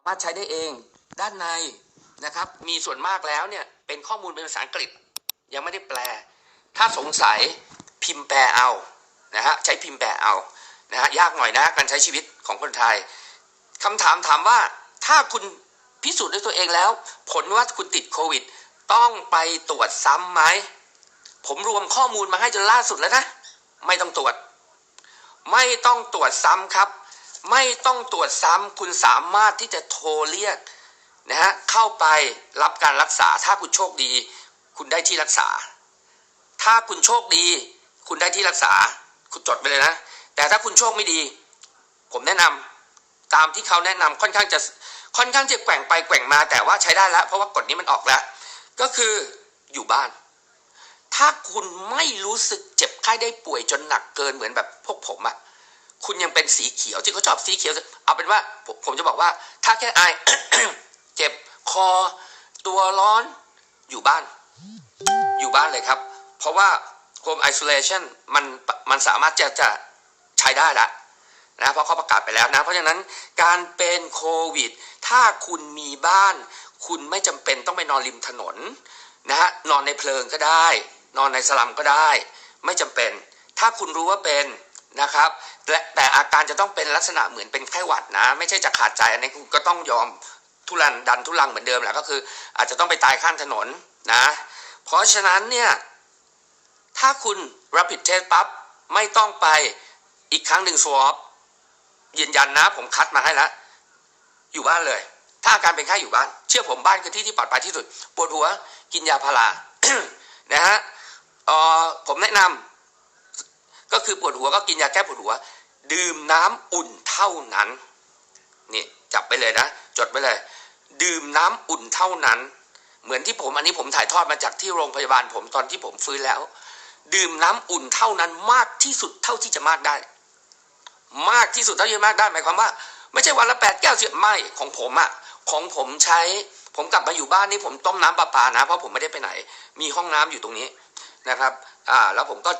ามารถใช้ได้เองด้านในนะครับ มีส่วนมากแล้วเนี่ยเป็นข้อมูลเป็นภาษาอังกฤษ ยังไม่ได้แปล ถ้าสงสัยพิมพ์แปลเอานะฮะใช้พิมพ์แปลเอานะฮะยากหน่อยนะการใช้ชีวิตของคนไทยคำถามถามว่าถ้าคุณพิสูจน์ด้วยตัวเองแล้ว ผลว่าคุณติดโควิด ต้องไปตรวจซ้ำไหมผมรวมข้อมูลมาให้จนล่าสุดแล้วนะ ไม่ต้องตรวจ ไม่ต้องตรวจซ้ำครับ ไม่ต้องตรวจซ้ำคุณสามารถที่จะโทรเรียกนะฮะเข้าไปรับการรักษาถ้าคุณโชคดี คุณได้ที่รักษา ถ้าคุณโชคดี คุณได้ที่รักษา คุณจดไปเลยนะ แต่ถ้าคุณโชคไม่ดี ผมแนะนำตามที่เขาแนะนำค่อนข้างจะค่อนข้างจะแกว่งไปแกว่งมาแต่ว่าใช้ได้แล้ว เพราะว่ากฎนี้มันออกแล้ว ก็คืออยู่บ้าน ถ้าคุณไม่รู้สึกเจ็บไข้ได้ป่วยจนหนักเกินเหมือนแบบพวกผมอะ คุณยังเป็นสีเขียวที่เขาชอบสีเขียว เอาเป็นว่าผมผมจะบอกว่า ถ้าแค่ไอเจ็บคอ ตัวร้อนอยู่บ้าน อยู่บ้านเลยครับ เพราะว่า home isolation มันมันสามารถจะจะใช้ได้ละนะเพราะเขาประกาศไปแล้วนะ เพราะฉะนั้นการเป็นโควิด ถ้าคุณมีบ้าน คุณไม่จำเป็นต้องไปนอนริมถนนนะฮะนอนในเพลิงก็ได้ นอนในสลัมก็ได้ ไม่จำเป็น ถ้าคุณรู้ว่าเป็น นะครับและแต่อาการจะต้องเป็นลักษณะเหมือนเป็นไข้หวัดนะ ไม่ใช่จะขาดใจอันนี้คุณก็ต้องยอมทุรันดันทุลังเหมือนเดิมแหละก็คือ อาจจะต้องไปตายข้างถนนนะ เพราะฉะนั้นเนี่ยถ้าคุณ rapid test ปั๊บไม่ต้องไปอีกครั้งหนึ่ง swab ยืนยันนะ ผมคัดมาให้แล้วอยู่บ้านเลย ถ้าอาการเป็นไข้อยู่บ้าน เชื่อผมบ้านคือที่ที่ปลอดภัยที่สุด ปวดหัวกินยาพารานะฮะเอ่อผมแนะนำ ก็คือปวดหัวก็กินยาแก้ปวดหัว ดื่มน้ำอุ่นเท่านั้นนี่จับไปเลยนะ จดไปเลย ดื่มน้ำอุ่นเท่านั้น เหมือนที่ผมอันนี้ผมถ่ายทอดมาจากที่โรงพยาบาลผมตอนที่ผมฟื้นแล้ว ดื่มน้ำอุ่นเท่านั้นมากที่สุดเท่าที่จะมากได้ มากที่สุดเท่าที่จะมากได้หมายความว่า ไม่ใช่วันละแปดแก้วเสียไม่ของผมอะของผมใช้ผมกลับมาอยู่บ้านนี่ผมต้มน้ำประปานะ เพราะผมไม่ได้ไปไหน มีห้องน้ำอยู่ตรงนี้นะครับ อ่า แล้วผมก็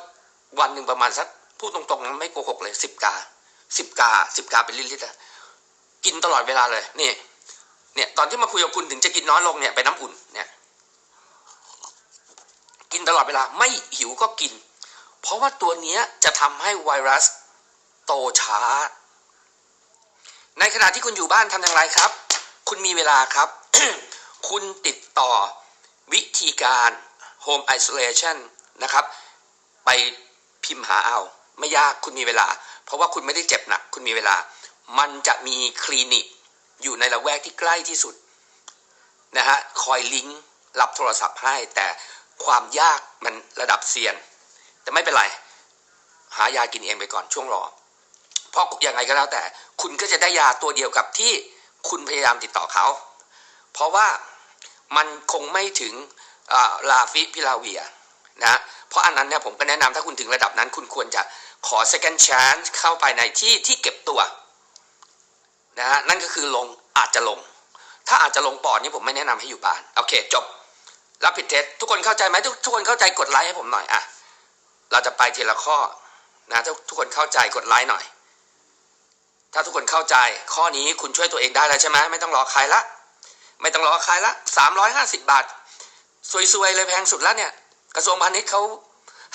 วันหนึ่งประมาณสักพูดตรงๆนะไม่โกหกเลยสิบกาสิบกาสิบกาเป็นลิตรๆอะกินตลอดเวลาเลยนี่เนี่ยตอนที่มาคุยกับคุณถึงจะกินน้อยลงเนี่ยไปนน้ำอุ่นเนี่ย กินตลอดเวลาไม่หิวก็กิน เพราะว่าตัวเนี้ยจะทำให้ไวรัสโตช้า ในขณะที่คุณอยู่บ้านทำอย่างไรครับ คุณมีเวลาครับ คุณติดต่อวิธีการ Home Isolation นะครับ ไป พิมพ์หาเอา ไม่ยากคุณมีเวลา เพราะว่าคุณไม่ได้เจ็บหนัก คุณมีเวลา มันจะมีคลินิก อยู่ในละแวกที่ใกล้ที่สุดนะฮะคอยลิงก์รับโทรศัพท์ให้ แต่ความยากมันระดับเซียน แต่ไม่เป็นไร หายากินเองไปก่อนช่วงรอ เพราะยังไงก็แล้วแต่ คุณก็จะได้ยาตัวเดียวกับที่คุณพยายามติดต่อเขา เพราะว่ามันคงไม่ถึงลาฟิพิลาเวีย นะเพราะอันนั้นเนี่ยผมก็แนะนำถ้าคุณถึงระดับนั้น คุณควรจะขอ second chance เข้าไปในที่ที่เก็บตัวนะฮะนั่นก็คือลงอาจจะลง ถ้าอาจจะลงปอดนี่ผมไม่แนะนำให้อยู่บ้านโอเค จบรับผิดเท็จทุกคนเข้าใจไหมทุกทุกคนเข้าใจกดไลค์ให้ผมหน่อยอะเราจะไปทีละข้อนะทุกทุกคนเข้าใจกดไลค์หน่อย ถ้าทุกคนเข้าใจข้อนี้คุณช่วยตัวเองได้แล้วใช่ไหมไม่ต้องรอใครละ ไม่ต้องรอใครละสามร้อยห้าสิบบาท สวยๆเลยแพงสุดแล้วเนี่ย กระทรวงพาณิชย์เขา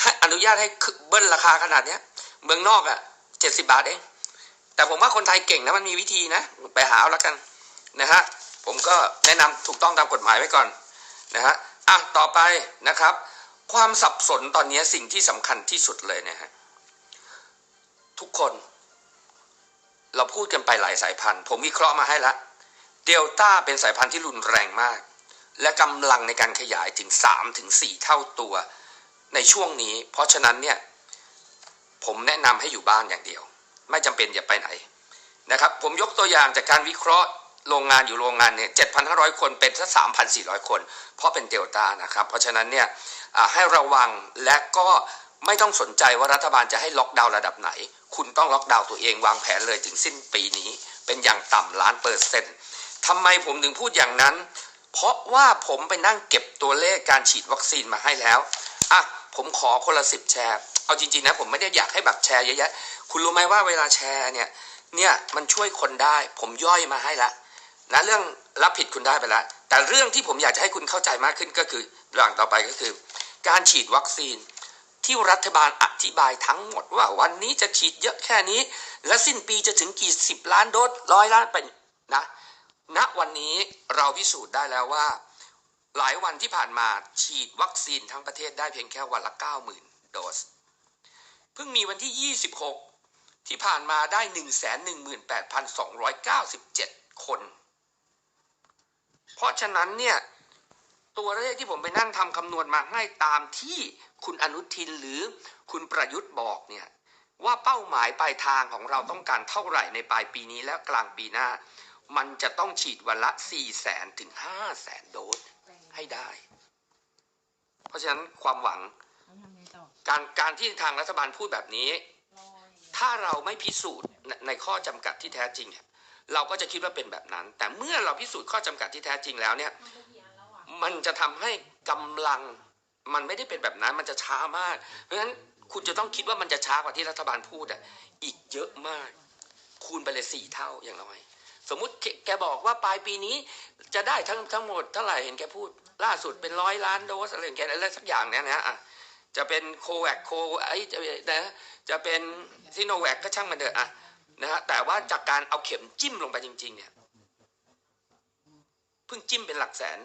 ให้อนุญาตให้เบิ้ลราคาขนาดเนี้ย เมืองนอกอะ่ะเจ็ดสิบาทเอง แต่ผมว่าคนไทยเก่งนะมันมีวิธีนะ ไปหาเอาแล้วกันนะฮะผมก็แนะนำถูกต้องตามกฎหมายไว้ก่อนนะฮะอะต่อไปนะครับ ความสับสนตอนนี้สิ่งที่สำคัญที่สุดเลยนะฮะทุกคน เราพูดกันไปหลายสายพันธุ์ ผมวิเคราะห์มาให้ละเดลต้าเป็นสายพันธุ์ที่รุนแรงมาก และกำลังในการขยายถึง3ถึง4เท่าตัวในช่วงนี้ เพราะฉะนั้นเนี่ยผมแนะนำให้อยู่บ้านอย่างเดียว ไม่จำเป็นอย่าไปไหนนะครับ ผมยกตัวอย่างจากการวิเคราะห์โรงงานอยู่โรงงานเนี่ย 7,500 คนเป็นสัก3,400 คน เพราะเป็นเดลต้านะครับ เพราะฉะนั้นเนี่ยให้ระวังและก็ไม่ต้องสนใจว่ารัฐบาลจะให้ล็อกดาวน์ระดับไหน คุณต้องล็อกดาวน์ตัวเองวางแผนเลยถึงสิ้นปีนี้ เป็นอย่างต่ำล้านเปอร์เซ็นต์ทำไมผมถึงพูดอย่างนั้น เพราะว่าผมไปนั่งเก็บตัวเลขการฉีดวัคซีนมาให้แล้วอะผมขอคนละสิบแชร์ เอาจริงๆนะผมไม่ได้อยากให้แบบแชร์เยอะๆคุณรู้ไหมว่าเวลาแชร์เนี่ย เนี่ยมันช่วยคนได้ ผมย่อยมาให้ละนะเรื่องรับผิดคุณได้ไปแล้วแต่เรื่องที่ผมอยากจะให้คุณเข้าใจมากขึ้นก็คือเรื่องต่อไปก็คือ การฉีดวัคซีนที่รัฐบาลอธิบายทั้งหมดว่าวันนี้จะฉีดเยอะแค่นี้ และสิ้นปีจะถึงกี่สิบล้านโดสร้อยล้านเป็นนะ ณวันนี้เราพิสูจน์ได้แล้วว่า หลายวันที่ผ่านมาฉีดวัคซีนทั้งประเทศได้เพียงแค่วันละ 90,000 โดส เพิ่งมีวันที่ 26 ที่ผ่านมาได้ 118,297 คน เพราะฉะนั้นเนี่ย ตัวเลขที่ผมไปนั่งทำคำนวณมาให้ตามที่คุณอนุทินหรือคุณประยุทธ์บอกเนี่ยว่าเป้าหมายปลายทางของเราต้องการเท่าไหร่ในปลายปีนี้และกลางปีหน้า มันจะต้องฉีดวันละ4แสนถึง5แสนโดสให้ได้ เพราะฉะนั้นความหวังแล้วทำไงต่อการการที่ทางรัฐบาลพูดแบบนี้ ถ้าเราไม่พิสูจน์ในในข้อจำกัดที่แท้จริงเนี่ยเราก็จะคิดว่าเป็นแบบนั้น แต่เมื่อเราพิสูจน์ข้อจำกัดที่แท้จริงแล้วเนี่ย มันจะทำให้กำลังมันไม่ได้เป็นแบบนั้น มันจะช้ามาก เพราะฉะนั้นคุณจะต้องคิดว่ามันจะช้ากว่าที่รัฐบาลพูดอะอีกเยอะมาก คูณไปเลยสี่เท่าอย่างน้อย สมมติแกบอกว่าปลายปีนี้จะได้ทั้งทั้งหมดเท่าไหร่เห็นแกพูด ล่าสุดเป็นร้อยล้านโดสอะไรอย่างเงี้ยอะไรสักอย่างเนี้ยนะอะจะเป็นโคแวคโคไอจะนะจะเป็นซิโนแวคก็ช่างมันเถอะอะนะฮะแต่ว่าจากการเอาเข็มจิ้มลงไปจริง ๆ เนี่ยเพิ่งจิ้มเป็นหลักแสน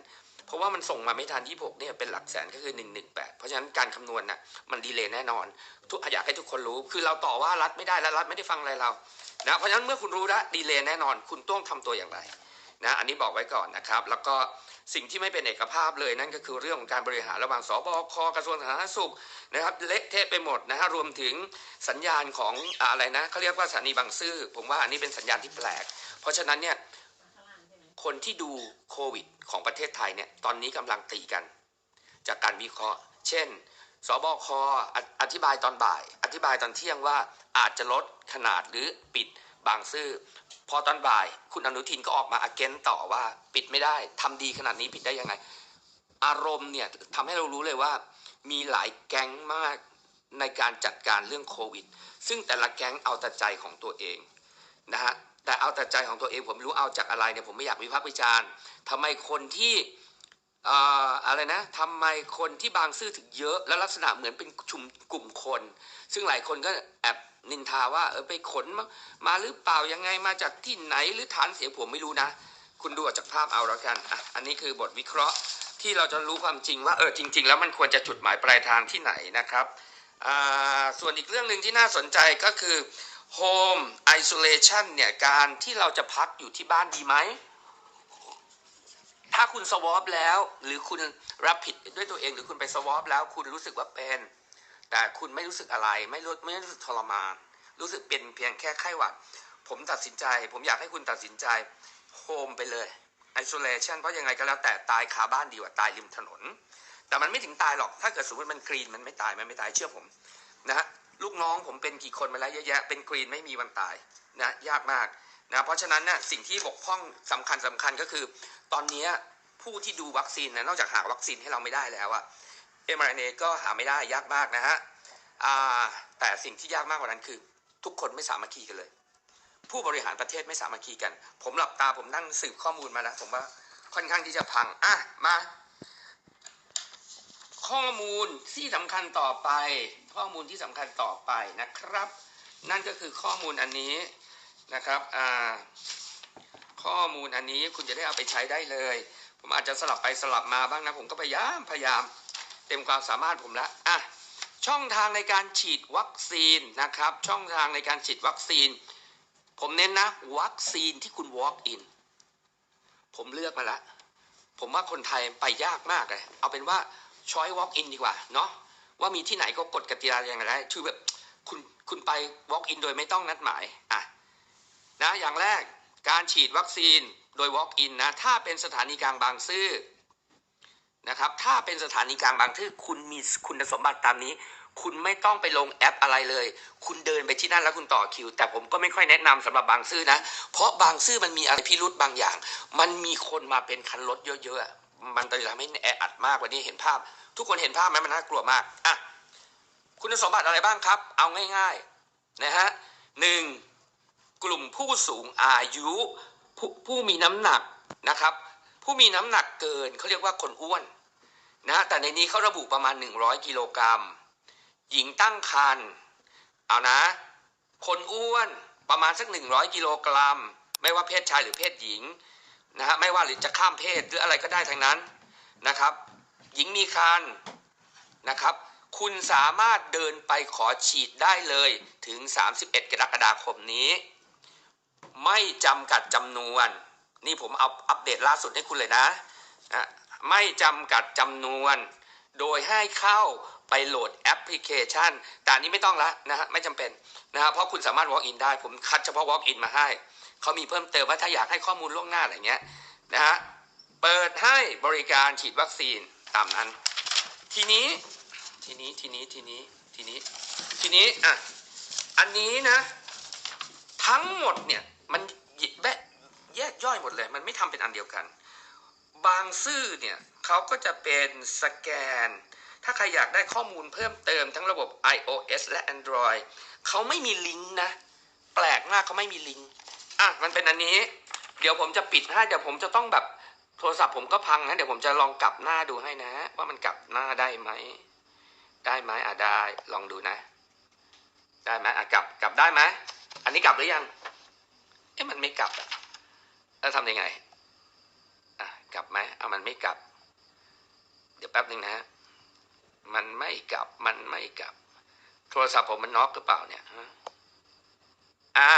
เพราะว่ามันส่งมาไม่ทันที่6เนี่ยเป็นหลักแสนก็คือ 118 เพราะฉะนั้นการคำนวณน่ะมันดีเลยแน่นอน ทุกอยากให้ทุกคนรู้ คือเราต่อว่ารัฐไม่ได้แล้วรัฐไม่ได้ฟังอะไรเรา นะเพราะฉะนั้นเมื่อคุณรู้แล้วดีเลย์แน่นอน คุณต้องทำตัวอย่างไรนะอันนี้บอกไว้ก่อนนะครับ แล้วก็สิ่งที่ไม่เป็นเอกภาพเลยนั่นก็คือเรื่องของการบริหารระหว่างสบคกระทรวงสาธารณสุขนะครับเละเทะไปหมดนะฮะรวมถึงสัญญาณของอะไรนะเขาเรียกว่าสถานีบางซื่อผมว่าอันนี้เป็นสัญญาณที่แปลก เพราะฉะนั้นเนี่ยคนที่ดูโควิดของประเทศไทยเนี่ยตอนนี้กำลังตีกัน จากการวิเคราะห์ เช่น สบคอธิบายตอนบ่าย อธิบายตอนเที่ยงว่าอาจจะลดขนาดหรือปิดบางซื่อ พอตอนบ่าย คุณอนุทินก็ออกมาอาเกนต่อว่าปิดไม่ได้ทำดีขนาดนี้ปิดได้ยังไง อารมณ์เนี่ยทำให้เรารู้เลยว่า มีหลายแก๊งมากในการจัดการเรื่องโควิด ซึ่งแต่ละแก๊งเอาแต่ใจของตัวเองนะฮะแต่เอาแต่ใจของตัวเองผมรู้เอาจากอะไรเนี่ยผมไม่อยากวิพากษ์วิจารณ์ทำไมคนที่ อะไรนะทำไมคนที่บางซื่อถึงเยอะ และลักษณะเหมือนเป็นชุมกลุ่มคน ซึ่งหลายคนก็แอบนินทาว่าเออไปขนมามาหรือเปล่ายังไงมาจากที่ไหนหรือฐานเสียงผมไม่รู้นะ คุณดูเอาจากภาพเอาแล้วกันอะอันนี้คือบทวิเคราะห์ที่เราจะรู้ความจริงว่าเออจริง ๆ แล้วมันควรจะจุดหมายปลายทางที่ไหนนะครับอ่าส่วนอีกเรื่องหนึ่งที่น่าสนใจก็คือ Home Isolation เนี่ยการที่เราจะพักอยู่ที่บ้านดีไหม ถ้าคุณสวอปแล้ว หรือคุณรับผิดด้วยตัวเอง หรือคุณไปสวอปแล้ว คุณรู้สึกว่าเป็น แต่คุณไม่รู้สึกอะไร ไม่รู้ไม่รู้สึกทรมาน รู้สึกเป็นเพียงแค่ไข้หวัด ผมตัดสินใจ ผมอยากให้คุณตัดสินใจโฮมไปเลย isolation เพราะยังไงก็แล้วแต่ตายคาบ้านดีกว่าตายริมถนน แต่มันไม่ถึงตายหรอก ถ้าเกิดสมมติมันกรีนมันไม่ตายมันไม่ตายเชื่อผมนะฮะลูกน้องผมเป็นกี่คนมาแล้วเยอะแยะเป็นกรีนไม่มีวันตายนะยากมาก นะเพราะฉะนั้นเนี่ยสิ่งที่บกพร่องสำคัญสำคัญก็คือ ตอนนี้ผู้ที่ดูวัคซีนนะนอกจากหาวัคซีนให้เราไม่ได้แล้วอะ mRNA ก็หาไม่ได้ยากมากนะฮะแต่สิ่งที่ยากมากกว่านั้นคือ ทุกคนไม่สามัคคีกันเลย ผู้บริหารประเทศไม่สามัคคีกัน ผมหลับตาผมนั่งสืบข้อมูลมาแล้วผมว่าค่อนข้างที่จะพังอะมาข้อมูลที่สำคัญต่อไป ข้อมูลที่สำคัญต่อไปนะครับ นั่นก็คือข้อมูลอันนี้ นะครับอ่าข้อมูลอันนี้คุณจะได้เอาไปใช้ได้เลย ผมอาจจะสลับไปสลับมาบ้างนะ ผมก็พยายามพยายามเต็มความสามารถผมแล้วอะช่องทางในการฉีดวัคซีนนะครับ ช่องทางในการฉีดวัคซีน ผมเน้นนะ วัคซีนที่คุณ walk in ผมเลือกมาแล้วผมว่าคนไทยไปยากมากเลย เอาเป็นว่าช้อย walk in ดีกว่าเนาะว่ามีที่ไหนก็กดกติกาอย่างไรคือแบบคุณคุณไป walk in โดยไม่ต้องนัดหมายอะ นะอย่างแรกการฉีดวัคซีนโดย walk in นะถ้าเป็นสถานีกลางบางซื่อนะครับถ้าเป็นสถานีกลางบางซื่อคุณมีคุณสมบัติตามนี้ คุณไม่ต้องไปลงแอปอะไรเลย คุณเดินไปที่นั่นแล้วคุณต่อคิว แต่ผมก็ไม่ค่อยแนะนำสำหรับบางซื่อนะ เพราะบางซื่อมันมีอะไรพิรุธบางอย่าง มันมีคนมาเป็นคันรถเยอะๆมันจะทำให้แออัดมากกว่านี้เห็นภาพ ทุกคนเห็นภาพไหมมันน่ากลัวมากอะคุณสมบัติอะไรบ้างครับ เอาง่าย ๆนะฮะหนึ่ง กลุ่มผู้สูงอายุผู้ผู้มีน้ำหนักนะครับ ผู้มีน้ำหนักเกินเขาเรียกว่าคนอ้วนนะแต่ในนี้เขาระบุประมาณ 100 กิโลกรัม หญิงตั้งครรภ์เอานะ คนอ้วนประมาณสัก 100 กิโลกรัม ไม่ว่าเพศชายหรือเพศหญิงนะฮะไม่ว่าหรือจะข้ามเพศหรืออะไรก็ได้ทั้งนั้นนะครับ หญิงมีครรภ์นะครับ คุณสามารถเดินไปขอฉีดได้เลยถึง 31 กรกฎาคมนี้ ไม่จำกัดจำนวน นี่ผมเอาอัปเดตล่าสุดให้คุณเลยนะอะไม่จำกัดจำนวน โดยให้เข้าไปโหลดแอปพลิเคชัน แต่นนี้ไม่ต้องละนะฮะไม่จำเป็นนะฮะเพราะคุณสามารถ walk in ได้ผมคัดเฉพาะ walk in มาให้ เขามีเพิ่มเติมว่าถ้าอยากให้ข้อมูลล่วงหน้าอะไรเงี้ยนะฮะเปิดให้บริการฉีดวัคซีนตามนั้น ทีนี้ทีนี้ทีนี้ทีนี้ทีนี้ทีนี้อะอันนี้นะ ทั้งหมดเนี่ยมันแยกแยกย่อยหมดเลย มันไม่ทำเป็นอันเดียวกัน บางซื่อเนี่ยเขาก็จะเป็นสแกน ถ้าใครอยากได้ข้อมูลเพิ่มเติมทั้งระบบ iOS และ Android เขาไม่มีลิงก์นะ แปลกมากเขาไม่มีลิงก์อะมันเป็นอันนี้ เดี๋ยวผมจะปิดให้เดี๋ยวผมจะต้องแบบโทรศัพท์ผมก็พังนะเดี๋ยวผมจะลองกลับหน้าดูให้นะ ว่ามันกลับหน้าได้ไหมได้ไหมอะได้ลองดูนะ ได้ไหมอะกลับกลับได้ไหม อันนี้กลับหรือยัง เอ๊ะมันไม่กลับอะแล้วทำยังไง อะกลับไหมเอามันไม่กลับ เดี๋ยวแป๊บหนึ่งนะฮะ มันไม่กลับ มันไม่กลับ โทรศัพท์ผมมันน็อกหรือเปล่าเนี่ยอะ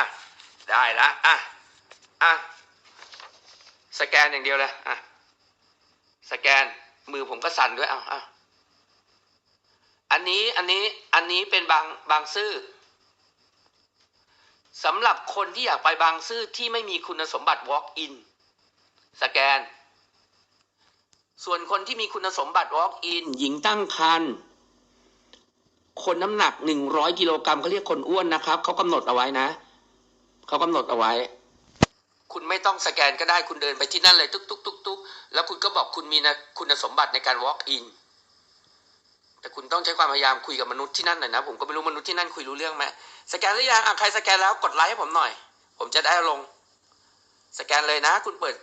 ได้ละ อะ อะ สแกนอย่างเดียวเลย อะ สแกน มือผมก็สั่นด้วย เอาเอาอันนี้ อันนี้ อันนี้เป็นบาง บางซื่อ สำหรับคนที่อยากไปบางซื่อที่ไม่มีคุณสมบัติ walk in สแกน ส่วนคนที่มีคุณสมบัติ walk in หญิงตั้งครรภ์คนน้ำหนัก100กิโลกรัมเขาเรียกคนอ้วนนะครับเขากำหนดเอาไว้นะเขากำหนดเอาไว้ คุณไม่ต้องสแกนก็ได้คุณเดินไปที่นั่นเลย ตุ๊กตุ๊กตุ๊กตุ๊กแล้วคุณก็บอกคุณมีนะคุณสมบัติในการ walk in แต่คุณต้องใช้ความพยายามคุยกับมนุษย์ที่นั่นหน่อยนะ ผมก็ไม่รู้มนุษย์ที่นั่นคุยรู้เรื่องไหมสแกนหรือยังใครสแกนแล้วกดไลค์ให้ผมหน่อย ผมจะได้ลง สแกนเลยนะ คุณเปิด